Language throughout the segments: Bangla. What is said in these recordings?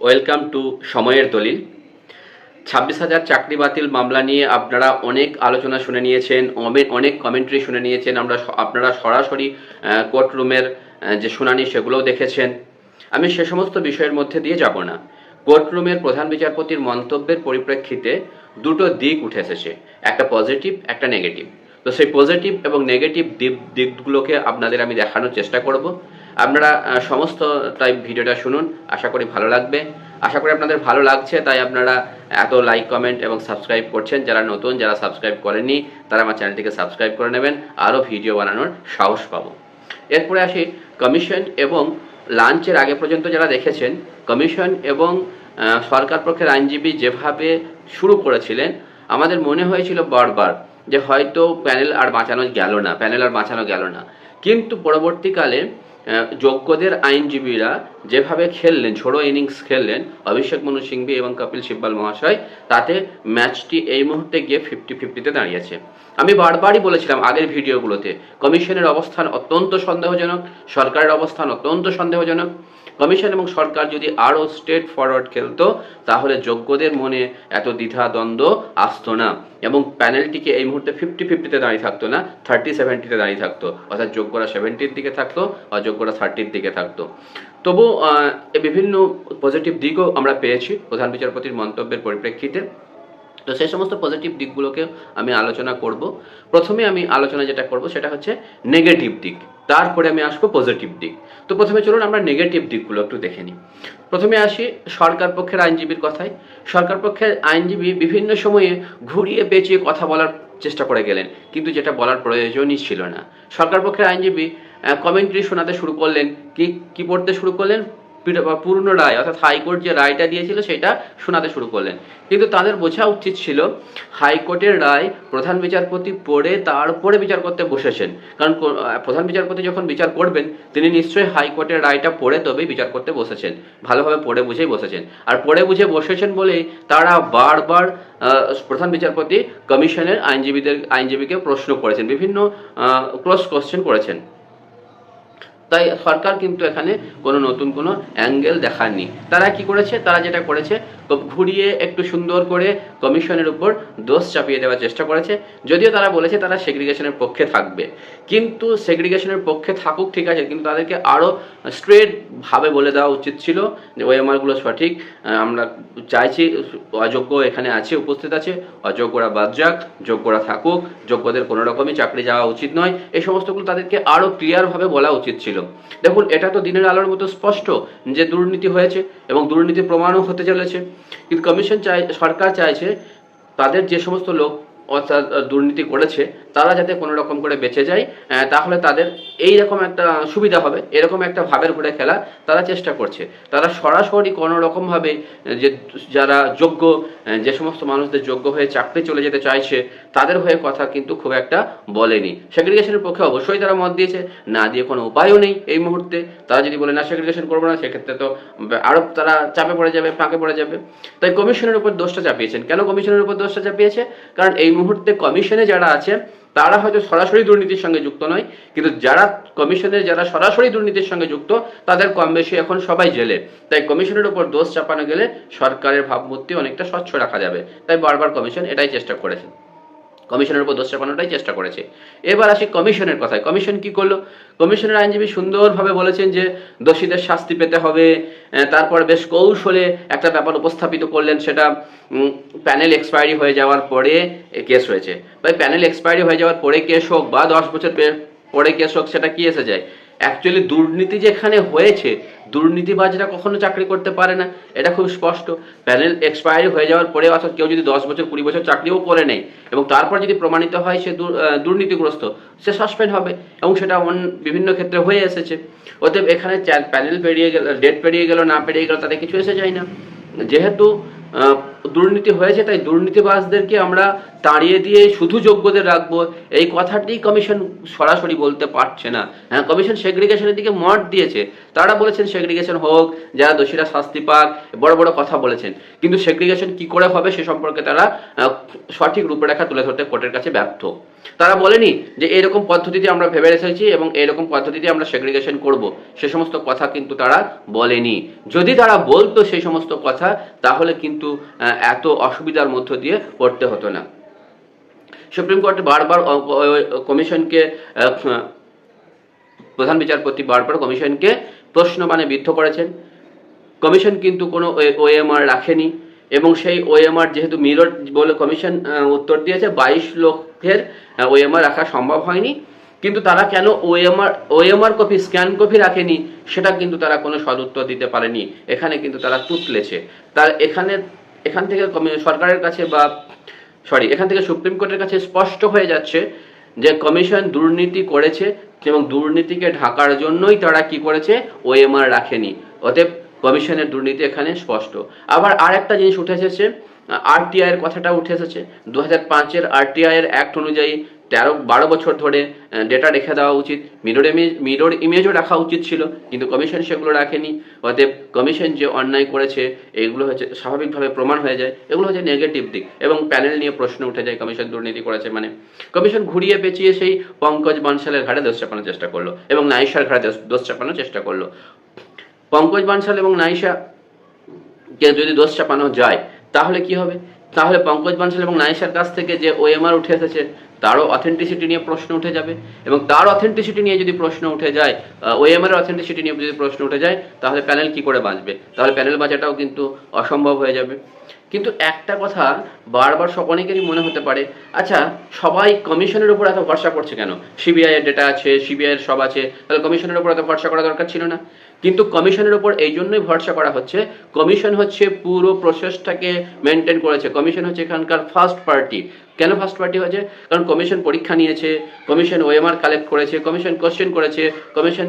ওয়েলকাম টু সময়ের দলিল। ছাব্বিশ হাজার চাকরি বাতিল মামলা নিয়ে আপনারা অনেক আলোচনা শুনে নিয়েছেন অনেক কমেন্ট্রি শুনে নিয়েছেন। আমরা আপনারা সরাসরি কোর্ট রুমের যে শুনানি সেগুলোও দেখেছেন। আমি সে সমস্ত বিষয়ের মধ্যে দিয়ে যাব না। কোর্ট রুমের প্রধান বিচারপতির মন্তব্যের পরিপ্রেক্ষিতে দুটো দিক উঠে এসেছে, একটা পজিটিভ একটা নেগেটিভ তো সেই পজিটিভ এবং নেগেটিভ দিক, দিকগুলোকে আপনাদের আমি দেখানোর চেষ্টা করব। আপনারা সমস্ত টাইপ ভিডিওটা শুনুন, আশা করি ভালো লাগবে। আশা করি আপনাদের ভালো লাগছে, তাই আপনারা এত লাইক কমেন্ট এবং সাবস্ক্রাইব করছেন, যারা নতুন, যারা সাবস্ক্রাইব করেননি, তারা আমার চ্যানেলটিকে সাবস্ক্রাইব করে নেবেন, আরও ভিডিও বানানোর সাহস পাবো। এরপরে আসি কমিশন এবং লাঞ্চের আগে পর্যন্ত যারা দেখেছেন কমিশন এবং সরকার পক্ষের আইনজীবী যেভাবে শুরু করেছিলেন, আমাদের মনে হয়েছিল বারবার যে হয়তো প্যানেল আর বাঁচানো গেল না প্যানেল আর বাঁচানো গেল না। কিন্তু পরবর্তীকালে যোগ্যদের আইনজীবীরা যেভাবে খেললেন ছোড়ো ইনিংস খেললেন, অভিষেক মনু সিংভি এবং কপিল সিব্বাল মহাশয়, তাতে ম্যাচটি এই মুহূর্তে গিয়ে ফিফটি ফিফটিতে দাঁড়িয়েছে। আমি বারবারই বলেছিলাম আগের ভিডিওগুলোতে, কমিশনের অবস্থান অত্যন্ত সন্দেহজনক, সরকারের অবস্থান অত্যন্ত সন্দেহজনক। কমিশন এবং সরকার যদি আরও স্ট্রেট ফরওয়ার্ড খেলতো, তাহলে যোগ্যদের মনে এত দ্বিধা, দ্বন্দ্ব আসতো না এবং প্যানেলটিকে এই মুহূর্তে ফিফটি ফিফটিতে দাঁড়িয়ে থাকতো না থার্টি সেভেন্টিতে দাঁড়িয়ে থাকতো। অর্থাৎ যোগ্যরা সেভেন্টির দিকে থাকতো, অযোগ্যরা থার্টির দিকে থাকতো। তবু বিভিন্ন পজিটিভ দিকও আমরা পেয়েছি প্রধান বিচারপতির মন্তব্যের পরিপ্রেক্ষিতে। তো সেই সমস্ত পজিটিভ দিকগুলোকে আমি আলোচনা করব। প্রথমে আমি আলোচনা যেটা করব সেটা হচ্ছে নেগেটিভ দিক। তারপরে আমি আসব পজিটিভ দিক। তো প্রথমে চলুন আমরা নেগেটিভ দিকগুলো একটু দেখে নিই। প্রথমে আসি সরকার পক্ষের আইনজীবীর কথায়। সরকার পক্ষের আইনজীবী বিভিন্ন সময়ে ঘুরিয়ে পেঁচিয়ে কথা বলার চেষ্টা করে গেলেন, কিন্তু যেটা বলার প্রয়োজনই ছিল না। সরকার পক্ষের আইনজীবী কমেন্ট্রি শোনাতে শুরু করলেন। কি কি পড়তে শুরু করলেন? পুরনো রায়, অর্থাৎ হাইকোর্ট যে রায়টা দিয়েছিল সেটা শোনাতে শুরু করলেন। কিন্তু তাদের বোঝা উচিত ছিল, হাইকোর্টের রায় প্রধান বিচারপতি পড়ে তারপরে বিচার করতে বসেছেন। কারণ প্রধান বিচারপতি যখন বিচার করবেন, তিনি নিশ্চয়ই হাইকোর্টের রায়টা পড়ে তবেই বিচার করতে বসেছেন। ভালোভাবে পড়ে বুঝেই বসেছেন। আর পড়ে বুঝে বসেছেন বলেই তারা বারবার প্রধান বিচারপতি কমিশনের আইনজীবীদের আইনজীবীকে প্রশ্ন করেছেন, বিভিন্ন ক্রস কোশ্চেন করেছেন। তাই সরকার কিন্তু এখানে কোনো নতুন কোনো অ্যাঙ্গেল দেখাননি। তারা কি করেছে? তারা যেটা করেছে ঘুরিয়ে একটু সুন্দর করে কমিশনের উপর দোষ চাপিয়ে দেওয়ার চেষ্টা করেছে। যদিও তারা বলেছে তারা সেগ্রিগেশনের পক্ষে থাকবে। কিন্তু সেগ্রিগেশনের পক্ষে থাকুক, ঠিক আছে, কিন্তু তাদেরকে আরও স্ট্রেট ভাবে বলে দেওয়া উচিত ছিল যে ওএমআরগুলো সঠিক আমরা চাইছি, অযোগ্য এখানে আছে, উপস্থিত আছে, অযোগ্যরা বাদ যাক, যোগ্যরা থাকুক, যোগ্যদের কোনো রকমই চাকরি যাওয়া উচিত নয়। এই সমস্তগুলো তাদেরকে আরও ক্লিয়ারভাবে বলা উচিত ছিল। দেখুন, এটা তো দিনের আলোর মতো স্পষ্ট যে দুর্নীতি হয়েছে এবং দুর্নীতি প্রমাণও হতে চলেছে। কিন্তু কমিশন চাই সরকার চাইছে তাদের যে সমস্ত লোক অর্থাৎ দুর্নীতি করেছে, তারা যাতে কোনো রকম করে বেঁচে যায় তাহলে তাদের এই রকম একটা সুবিধা হবে, এরকম একটা ভাবের ঘুরে খেলা তারা চেষ্টা করছে। তারা সরাসরি কোনো রকমভাবে যে যারা যোগ্য যে সমস্ত মানুষদের যোগ্য হয়ে চাকরি চলে যেতে চাইছে, তাদের হয়ে কথা কিন্তু খুব একটা বলেনি। সেগ্রিগেশনের পক্ষে অবশ্যই তারা মত দিয়েছে, না দিয়ে কোনো উপায়ও নেই এই মুহূর্তে। তারা যদি বলে, না সেগ্রিগেশন করব না, সেক্ষেত্রে তো আরও তারা চাপে পড়ে যাবে, ফাঁকে পড়ে যাবে। তাই কমিশনের উপর দোষটা চাপিয়েছেন। কেন কমিশনের উপর দোষটা চাপিয়েছে? কারণ এই মুহূর্তে কমিশনে যারা আছে, তারা হয়তো সরাসরি দুর্নীতির সঙ্গে যুক্ত নয়, কিন্তু যারা কমিশনের যারা সরাসরি দুর্নীতির সঙ্গে যুক্ত, তাদের কম বেশি এখন সবাই জেলে। তাই কমিশনের উপর দোষ চাপানো গেলে সরকারের ভাবমূর্তি অনেকটা স্বচ্ছ রাখা যাবে। তাই বারবার কমিশন এটাই চেষ্টা করেছে। কমিশনের উপর দোষ চাপানোটাই চেষ্টা করেছে। এবার আসি কমিশনের কথায়। কমিশন কি করল? কমিশনের আইনজীবী সুন্দরভাবে বলেছেন যে দোষীদের শাস্তি পেতে হবে। তারপর বেশ কৌশলে একটা ব্যাপার উপস্থাপিত করলেন। সেটা প্যানেল এক্সপায়ারি হয়ে যাওয়ার পরে কেস হয়েছে। ভাই প্যানেল এক্সপায়ারি হয়ে যাওয়ার পরে কেস হোক বা দশ বছর পরে কেস হোক, সেটা কি এসে যায়? অ্যাকচুয়ালি দুর্নীতি যেখানে হয়েছে, দুর্নীতিবাজরা কখনো চাকরি করতে পারে না। এটা খুব স্পষ্ট। প্যানেল এক্সপায়ারি হয়ে যাওয়ার পরে অর্থাৎ কেউ যদি দশ বছর, কুড়ি বছর চাকরিও করে নেয়, এবং তারপর যদি প্রমাণিত হয় সে দুর- দুর্নীতিগ্রস্ত, সে সাসপেন্ড হবে, এবং সেটা বিভিন্ন ক্ষেত্রে হয়ে এসেছে। অতএব এখানে প্যানেল পেরিয়ে গেল ডেট পেরিয়ে গেল, না পেরিয়ে গেল, তাতে কিছু এসে যায় না। যেহেতু দুর্নীতি হয়েছে, তাই দুর্নীতিবাজদেরকে আমরা তাড়িয়ে দিয়ে শুধু যোগ্যদের রাখব। এই কথাটি কমিশন সরাসরি বলতে পারছে না। হ্যাঁ কমিশন সেগ্রিগেশনের দিকে মত দিয়েছে। তারা বলেছেন সেগ্রিগেশন হোক, যারা দোষীরা শাস্তি পাক, বড় বড় কথা বলেছেন। কিন্তু সেগ্রিগেশন কি করে হবে সে সম্পর্কে তারা সঠিক রূপরেখা তুলে ধরতে কোর্টের কাছে ব্যর্থ। তারা বলেনি যে এরকম পদ্ধতিতে আমরা ভেবে রেখেছি এবং এরকম পদ্ধতিতে আমরা সেগ্রিগেশন করব। সে সমস্ত কথা কিন্তু তারা বলেনি। যদি তারা বলতো সেই সমস্ত কথা, তাহলে কিন্তু আহ, এত অসুবিধার মধ্য দিয়ে পড়তে হতো না। সুপ্রিম কোর্ট বারবার কমিশনকে প্রধান বিচারপতি বারবার কমিশনকে প্রশ্ন মানে বিদ্ধ করেছেন। কমিশন কিন্তু কোনো ওএমআর রাখেনি এবং সেই ওএমআর যেহেতু মিরর বলে কমিশন উত্তর দিয়েছে বাইশ লক্ষের ওএমআর রাখা সম্ভব হয়নি। কিন্তু তারা কেন OMR OMR copy scan copy রাখেনি, সেটা কিন্তু তারা কোনো সদুত্তর দিতে পারেনি। এখানে কিন্তু তারা তুতলেছে। তার এখানে, এখান থেকে সরকারের কাছে বা সরি এখান থেকে সুপ্রিম কোর্টের কাছে স্পষ্ট হয়ে যাচ্ছে যে কমিশন দুর্নীতি করেছে এবং দুর্নীতিকে ঢাকার জন্যই তারা কি করেছে? ওএমআর রাখেনি। অতএব কমিশনের দুর্নীতি এখানে স্পষ্ট। আবার আর একটা জিনিস উঠে এসেছে আরটিআই এর কথাটা উঠে এসেছে। দু হাজার পাঁচের আরটিআই এর অ্যাক্ট অনুযায়ী তেরো, বারো বছর ধরে ডেটা রেখে দেওয়া উচিত। মিরর ইমেজ মিরর ইমেজও রাখা উচিত ছিল, কিন্তু কমিশন সেগুলো রাখেনি। অতএব কমিশন যে অন্যায় করেছে, এগুলো হচ্ছে স্বাভাবিকভাবে প্রমাণ হয়ে যায়। এগুলো হচ্ছে নেগেটিভ দিক এবং প্যানেল নিয়ে প্রশ্ন উঠে যায় কমিশন দুর্নীতি করেছে মানে। কমিশন ঘুরিয়ে পেঁচিয়ে সেই পঙ্কজ বানশালের ঘাড়ে দোষ চাপানোর চেষ্টা করল এবং নাইশার ঘাড়ে দোষ- চাপানোর চেষ্টা করল। পঙ্কজ বানশাল এবং নাইশা কে যদি দোষ চাপানো যায়, তাহলে কি হবে? তাহলে পঙ্কজ বানশাল এবং নাইশার কাছ থেকে যে ওএমআর উঠে এসেছে, তারও অথেন্টিসিটি নিয়ে প্রশ্ন উঠে যাবে। এবং তার অথেন্টিসিটি নিয়ে যদি প্রশ্ন উঠে যায় ওএমআর অথেন্টিসিটি নিয়ে যদি প্রশ্ন উঠে যায়, তাহলে প্যানেল কি করে বাঁচবে? তাহলে প্যানেল বাঁচাটাও কিন্তু অসম্ভব হয়ে যাবে। কিন্তু একটা কথা বারবার অনেকেরই মনে হতে পারে আচ্ছা সবাই কমিশনের উপর এত ভরসা করছে কেন? সিবিআই এর ডেটা আছে সিবিআই এর সব আছে, তাহলে কমিশনের উপর এত ভরসা করা দরকার ছিল না। কিন্তু কমিশনের উপর এই জন্যই ভরসা করা হচ্ছে। কমিশন হচ্ছে পুরো প্রসেসটাকে মেনটেন করেছে। কমিশন হচ্ছে এখানকার ফার্স্ট পার্টি কেন ফার্স্ট পার্টি হয়েছে? কারণ কমিশন পরীক্ষা নিয়েছে কমিশন ওএমআর কালেক্ট করেছে কমিশন কোশ্চেন করেছে কমিশন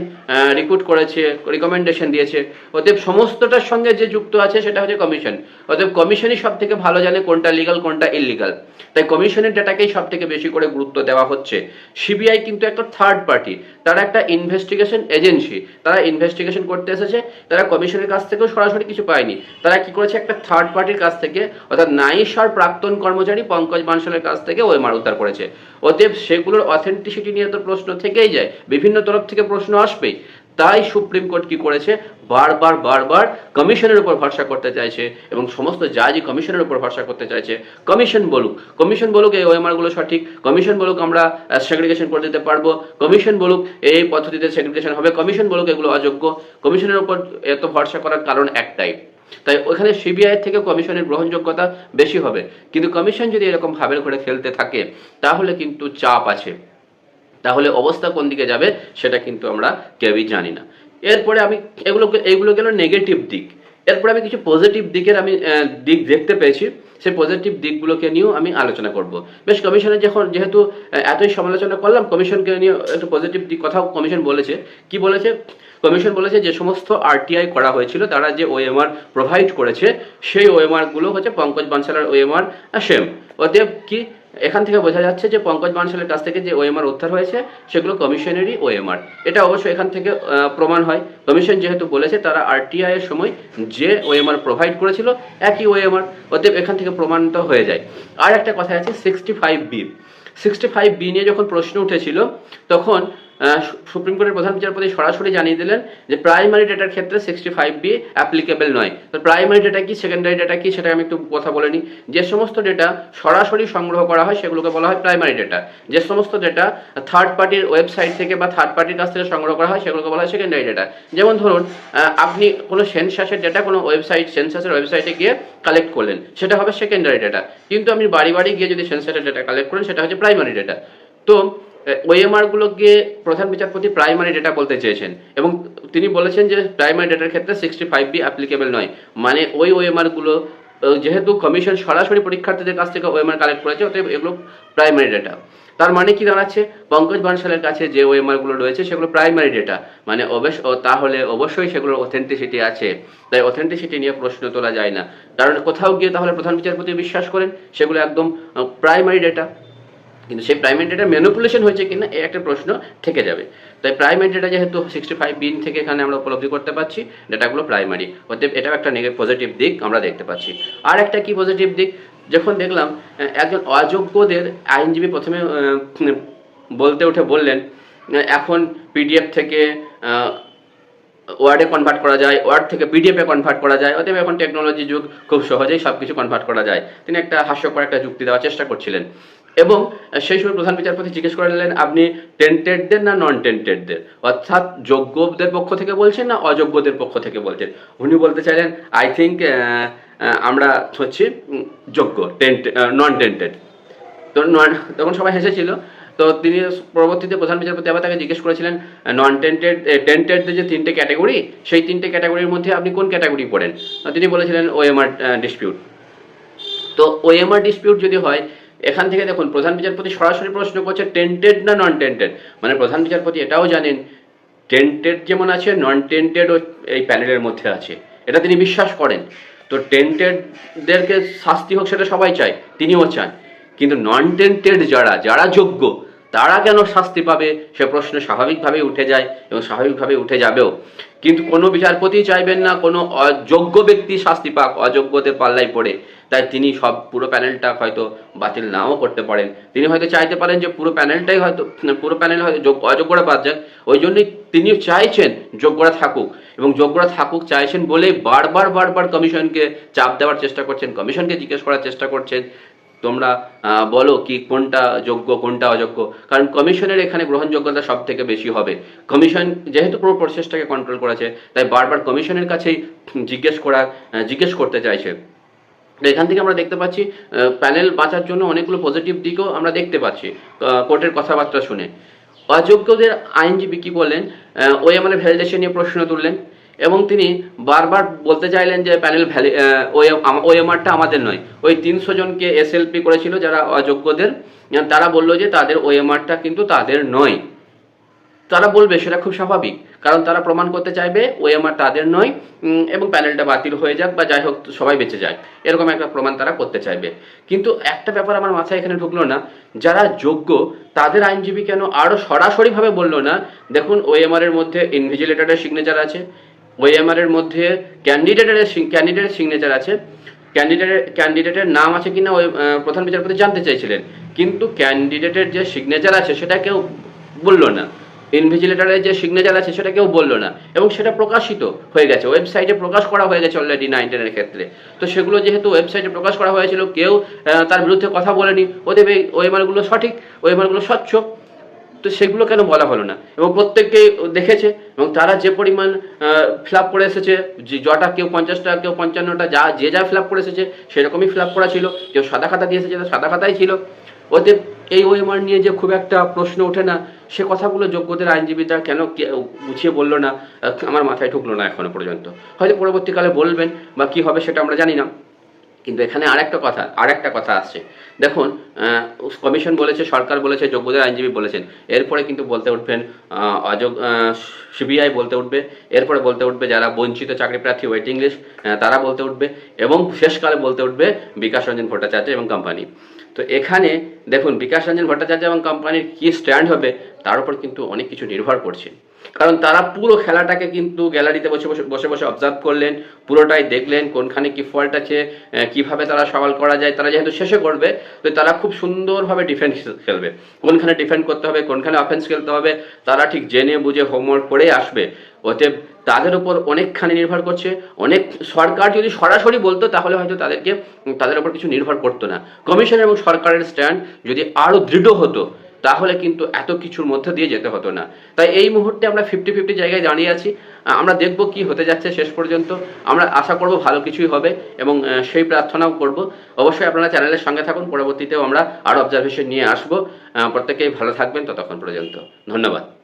রিক্রুট করেছে রিকমেন্ডেশন দিয়েছে। অতএব সমস্তটার সঙ্গে যে যুক্ত আছে সেটা হচ্ছে কমিশন অতএব কমিশনই সব থেকে ভালো জানে কোনটা লিগাল কোনটা ইলিগাল তাই কমিশনের ডেটাকেই সব থেকে বেশি করে গুরুত্ব দেওয়া হচ্ছে। সিবিআই কিন্তু একটা থার্ড পার্টি তারা একটা ইনভেস্টিগেশন এজেন্সি তারা ইনভেস্টিগেশন করতে এসেছে। তারা কমিশনের কাছ থেকেও সরাসরি কিছু পায়নি। তারা কি করেছে? একটা থার্ড পার্টির কাছ থেকে, অর্থাৎ নাইসার প্রাক্তন কর্মচারী পঙ্কজ বানশালের কাছ থেকে ওএমআর উদ্ধার করেছে। অতএব সেগুলোর অথেন্টিসিটি নিয়ে তো প্রশ্ন থেকেই যায়। বিভিন্ন তরফ থেকে প্রশ্ন আসবেই। তাই সুপ্রিম কোর্ট কি করেছে? বারবার বারবার কমিশনের উপর ভরসা করতে চাইছে এবং সমস্ত জাজই কমিশনের উপর ভরসা করতে চাইছে। কমিশন বলুক। কমিশন বলুক এই ওএমআরগুলো সঠিক। কমিশন বলুক আমরা সেগ্রিগেশন করে দিতে পারব। কমিশন বলুক এই পদ্ধতিতে সেগ্রিগেশন হবে। কমিশন বলুক এগুলো অযোগ্য। কমিশনের উপর এত ভরসা করার কারণ একটাই। তাই ওখানে সিবিআই থেকে কমিশনের গ্রহণযোগ্যতা বেশি হবে। কিন্তু কমিশন যদি এরকম ভাবের করে খেলতে থাকে, তাহলে কিন্তু চাপ আছে। তাহলে অবস্থা কোন দিকে যাবে, সেটা কিন্তু আমরা কেউই জানি না। এরপরে আমি এগুলো এগুলো গেল নেগেটিভ দিক। এরপরে আমি কিছু পজিটিভ দিকের আমি দিক দেখতে পেয়েছি। সেই পজিটিভ দিকগুলোকে নিয়েও আমি আলোচনা করব। বেশ কমিশনের যখন যেহেতু এতই সমালোচনা করলাম, কমিশনকে নিয়ে একটু পজিটিভ দিক কথাও কমিশন বলেছে। কি বলেছে? কমিশন বলেছে যে সমস্ত আরটিআই করা হয়েছিল, তারা যে ওএমআর প্রোভাইড করেছে, সেই ওএমআরগুলো হচ্ছে পঙ্কজ বানসালার ওএমআর সেম অতএব কি এখান থেকে বোঝা যাচ্ছে যে পঙ্কজ বানশালের কাছ থেকে যে ওএমআর উদ্ধার হয়েছে, সেগুলো কমিশনেরই ওএমআর এটা অবশ্য এখান থেকে প্রমাণ হয়। কমিশন যেহেতু বলেছে, তারা আরটিআই এর সময় যে ওএমআর প্রোভাইড করেছিল, একই ওএমআর অতএব এখান থেকে প্রমাণিত হয়ে যায়। আর একটা কথা আছে sixty five B sixty five B নিয়ে যখন প্রশ্ন উঠেছিল, তখন সুপ্রিম কোর্টের প্রধান বিচারপতি সরাসরি জানিয়ে দিলেন যে প্রাইমারি ডেটার ক্ষেত্রে সিক্সটি ফাইভ বি অ্যাপ্লিকেবল নয়। তো প্রাইমারি ডেটা কি সেকেন্ডারি ডেটা কি সেটা আমি একটু কথা বলে নিই। যে সমস্ত ডেটা সরাসরি সংগ্রহ করা হয়, সেগুলোকে বলা হয় প্রাইমারি ডেটা। যে সমস্ত ডেটা থার্ড পার্টির ওয়েবসাইট থেকে বা থার্ড পার্টির কাছ থেকে সংগ্রহ করা হয়, সেগুলোকে বলা হয় সেকেন্ডারি ডেটা। যেমন ধরুন আপনি কোনো সেন্সাসের ডেটা কোনো ওয়েবসাইট সেন্সাসের ওয়েবসাইটে গিয়ে কালেক্ট করলেন, সেটা হবে সেকেন্ডারি ডেটা কিন্তু আপনি বাড়ি বাড়ি গিয়ে যদি সেন্সাসের ডেটা কালেক্ট করেন, সেটা হচ্ছে প্রাইমারি ডেটা তো ওএমআর গুলোকে প্রধান বিচারপতি প্রাইমারি ডেটা বলতে চেয়েছেন। এবং তিনি বলেছেন যে প্রাইমারি ডেটার ক্ষেত্রে সিক্সটি ফাইভ বি অ্যাপ্লিকেবল নয়। মানে ওই ওএমআরগুলো যেহেতু কমিশন সরাসরি পরীক্ষার্থীদের কাছ থেকে ওএমআর কালেক্ট করেছে, অতএব এগুলো প্রাইমারি ডেটা তার মানে কি দাঁড়াচ্ছে? পঙ্কজ বানশালের কাছে যে ওএমআরগুলো রয়েছে, সেগুলো প্রাইমারি ডেটা মানে অবশ্য তাহলে অবশ্যই সেগুলোর অথেন্টিসিটি আছে। তাই অথেন্টিসিটি নিয়ে প্রশ্ন তোলা যায় না। কারণ কোথাও গিয়ে তাহলে প্রধান বিচারপতি বিশ্বাস করেন, সেগুলো একদম প্রাইমারি ডেটা কিন্তু সেই প্রাইমারি ডেটা ম্যানুপুলেশন হয়েছে কিনা, এই একটা প্রশ্ন থেকে যাবে। তাই প্রাইমারি ডেটা যেহেতু সিক্সটি ফাইভ বিন থেকে এখানে আমরা উপলব্ধি করতে পারছি ডেটাগুলো প্রাইমারি অতএব এটাও একটা পজিটিভ দিক আমরা দেখতে পাচ্ছি। আর একটা কি পজিটিভ দিক? যখন দেখলাম একজন অযোগ্যদের আইনজীবী প্রথমে বলতে উঠে বললেন এখন পিডিএফ থেকে ওয়ার্ডে কনভার্ট করা যায় ওয়ার্ড থেকে পিডিএফে কনভার্ট করা যায়, অতএব এখন টেকনোলজি যুগ খুব সহজেই সব কিছু কনভার্ট করা যায়। তিনি একটা হাস্যকর একটা যুক্তি দেওয়ার চেষ্টা করছিলেন। এবং সেই সময় প্রধান বিচারপতি জিজ্ঞেস করলেন, আপনি টেন্টেডদের না নন টেন্টেডদের অর্থাৎ যোগ্যদের পক্ষ থেকে বলছেন না অযোগ্যদের পক্ষ থেকে বলছেন? উনি বলতে চাইলেন আই থিঙ্ক আমরা হচ্ছে যোগ্য টেন্ট নন টেন্টেড তো নন- তখন সবাই হেসেছিল। তো তিনি পরবর্তীতে প্রধান বিচারপতি আবার তাকে জিজ্ঞেস করেছিলেন নন টেন্টেড টেন্টেডদের যে তিনটে ক্যাটাগরি, সেই তিনটে ক্যাটাগরির মধ্যে আপনি কোন ক্যাটাগরি পড়েন? তিনি বলেছিলেন ওএমআর ডিসপিউট তো ওএমআর ডিসপিউট যদি হয় এখান থেকে দেখুন, প্রধান বিচারপতি সরাসরি প্রশ্ন করছে টেন্টেড না নন টেন্টেড মানে প্রধান বিচারপতি এটাও জানেন টেন্টেড যেমন আছে নন টেন্টেডও এই প্যানেলের মধ্যে আছে। এটা তিনি বিশ্বাস করেন। তো টেন্টেডদেরকে শাস্তি হোক সেটা সবাই চায়, তিনিও চান। কিন্তু নন টেন্টেড যারা যারা যোগ্য, তারা কেন শাস্তি পাবে? সে প্রশ্ন স্বাভাবিকভাবেই উঠে যায় এবং স্বাভাবিকভাবে উঠে যাবেও। কিন্তু কোনো বিচারপতি চাইবেন না, কোনো অযোগ্য ব্যক্তি শাস্তি পাক অযোগ্যদের পাল্লায় পড়ে। তাই তিনি সব পুরো প্যানেলটা হয়তো বাতিল নাও করতে পারেন। তিনি হয়তো চাইতে পারেন যে পুরো প্যানেলটাই হয়তো, পুরো প্যানেল হয়তো যোগ্য- অযোগ্যরা বাদ যাক। ওই জন্যই তিনিও চাইছেন যোগ্যরা থাকুক। এবং যোগ্যরা থাকুক, চাইছেন বলেই বারবার বারবার কমিশনকে চাপ দেওয়ার চেষ্টা করছেন, কমিশনকে জিজ্ঞেস করার চেষ্টা করছেন। তোমরা বলো কি, কোনটা যোগ্য, কোনটা অযোগ্য। কারণ কমিশনের এখানে গ্রহণযোগ্যতা সব থেকে বেশি হবে। কমিশন যেহেতু পুরো প্রসেসটাকে কন্ট্রোল করেছে, তাই বারবার কমিশনের কাছেই জিজ্ঞেস করা জিজ্ঞেস করতে চাইছে। এখান থেকে আমরা দেখতে পাচ্ছি প্যানেল বাঁচার জন্য অনেকগুলো পজিটিভ দিকও আমরা দেখতে পাচ্ছি কোর্টের কথাবার্তা শুনে। অযোগ্যদের আইনজীবী কি বললেন? ওএমআর ভ্যালিডেশন নিয়ে প্রশ্ন তুললেন। এবং তিনি বারবার বলতে চাইলেন যে প্যানেল ভ্যালি ওই ওএমআরটা আমাদের নয়। ওই তিনশো জনকে এসএলপি করেছিল যারা অযোগ্যদের। তারা বলল যে তাদের ওএমআরটা কিন্তু তাদের নয়। তারা বলবে সেটা খুব স্বাভাবিক, কারণ তারা প্রমাণ করতে চাইবে ওই ওএমআর তাদের নয় এবং প্যানেলটা বাতিল হয়ে যাক বা যাই হোক সবাই বেঁচে যায়। এরকম একটা প্রমাণ তারা করতে চাইবে। কিন্তু একটা ব্যাপার আমার মাথায় এখানে ঢুকলো না, যারা যোগ্য তাদের আইনজীবী কেন আরও সরাসরিভাবে বলল না? দেখুন ওএমআর এর মধ্যে ইনভিজিলেটরের সিগনেচার আছে ওএমআর এর মধ্যে ক্যান্ডিডেটের ক্যান্ডিডেটের সিগনেচার আছে। ক্যান্ডিডেটের ক্যান্ডিডেটের নাম আছে কিনা ওই প্রধান বিচারপতি জানতে চাইছিলেন। কিন্তু ক্যান্ডিডেটের যে সিগনেচার আছে সেটা কেউ বলল না। ইনভিজিলেটারের যে সিগনেচার আছে সেটা কেউ বলল না। এবং সেটা প্রকাশিত হয়ে গেছে। ওয়েবসাইটে প্রকাশ করা হয়ে গেছে অলরেডি নাইনটিনের ক্ষেত্রে। তো সেগুলো যেহেতু ওয়েবসাইটে প্রকাশ করা হয়েছিল, কেউ তার বিরুদ্ধে কথা বলেনি। ওদের ওয়েমারগুলো সঠিক ওই ওয়েমারগুলো স্বচ্ছ। তো সেগুলো কেন বলা হলো না? এবং প্রত্যেককেই দেখেছে এবং তারা যে পরিমাণ ফিল আপ করে এসেছে, যে জটা কেউ পঞ্চাশটা, কেউ পঞ্চান্নটা, যা, যে যা ফিল আপ করে এসেছে, সেরকমই ফিল আপ করা ছিল। কেউ সাদা খাতা দিয়ে এসেছে সাদা খাতাই ছিল। ওদের এই ওএমআর নিয়ে যে খুব একটা প্রশ্ন ওঠে না, সে কথাগুলো যোগ্যদের আইনজীবীরা কেন গুছিয়ে বলল না আমার মাথায় ঢুকলো না এখনও পর্যন্ত। হয়তো পরবর্তীকালে বলবেন বা কি হবে সেটা আমরা জানি না। কিন্তু এখানে আরেকটা কথা আরেকটা কথা আসছে। দেখুন কমিশন বলেছে, সরকার বলেছে, যোগ্যদের আইনজীবী বলেছেন। এরপরে কিন্তু বলতে উঠবেন অযোগ সিবিআই বলতে উঠবে, এরপরে বলতে উঠবে যারা বঞ্চিত চাকরি প্রার্থী ওয়েটিং লিস্ট তারা বলতে উঠবে, এবং শেষকালে বলতে উঠবে বিকাশ রঞ্জন ভট্টাচার্য এবং কোম্পানি তো এখানে দেখুন, বিকাশ রঞ্জন ভট্টাচার্য এবং কোম্পানির কী স্ট্যান্ড হবে, তার উপর কিন্তু অনেক কিছু নির্ভর করছে। কারণ তারা পুরো খেলাটাকে কিন্তু গ্যালারিতে বসে বসে বসে বসে অবজার্ভ করলেন, পুরোটাই দেখলেন, কোনখানে কি ফল্ট আছে কীভাবে তারা সওয়াল করা যায়, তারা যেহেতু শেষে করবে তো তারা খুব সুন্দরভাবে ডিফেন্স খেলবে। কোনখানে ডিফেন্ড করতে হবে, কোনখানে অফেন্স খেলতে হবে, তারা ঠিক জেনে বুঝে হোমওয়ার্ক করে আসবে। অতএব তাদের উপর অনেকখানি নির্ভর করছে, অনেক সরকার যদি সরাসরি বলতো, তাহলে হয়তো তাদেরকে, তাদের উপর কিছু নির্ভর করতো না। কমিশন এবং সরকারের স্ট্যান্ড যদি আরও দৃঢ় হতো তাহলে কিন্তু এত কিছুর মধ্যে দিয়ে যেতে হতো না। তাই এই মুহূর্তে আমরা ফিফটি ফিফটি জায়গায় দাঁড়িয়ে আছি। আমরা দেখব কি হতে যাচ্ছে শেষ পর্যন্ত। আমরা আশা করব ভালো কিছুই হবে এবং সেই প্রার্থনাও করব। অবশ্যই আপনারা চ্যানেলের সঙ্গে থাকুন। পরবর্তীতেও আমরা আরও অবজারভেশন নিয়ে আসব। প্রত্যেকেই ভালো থাকবেন ততক্ষণ পর্যন্ত। ধন্যবাদ।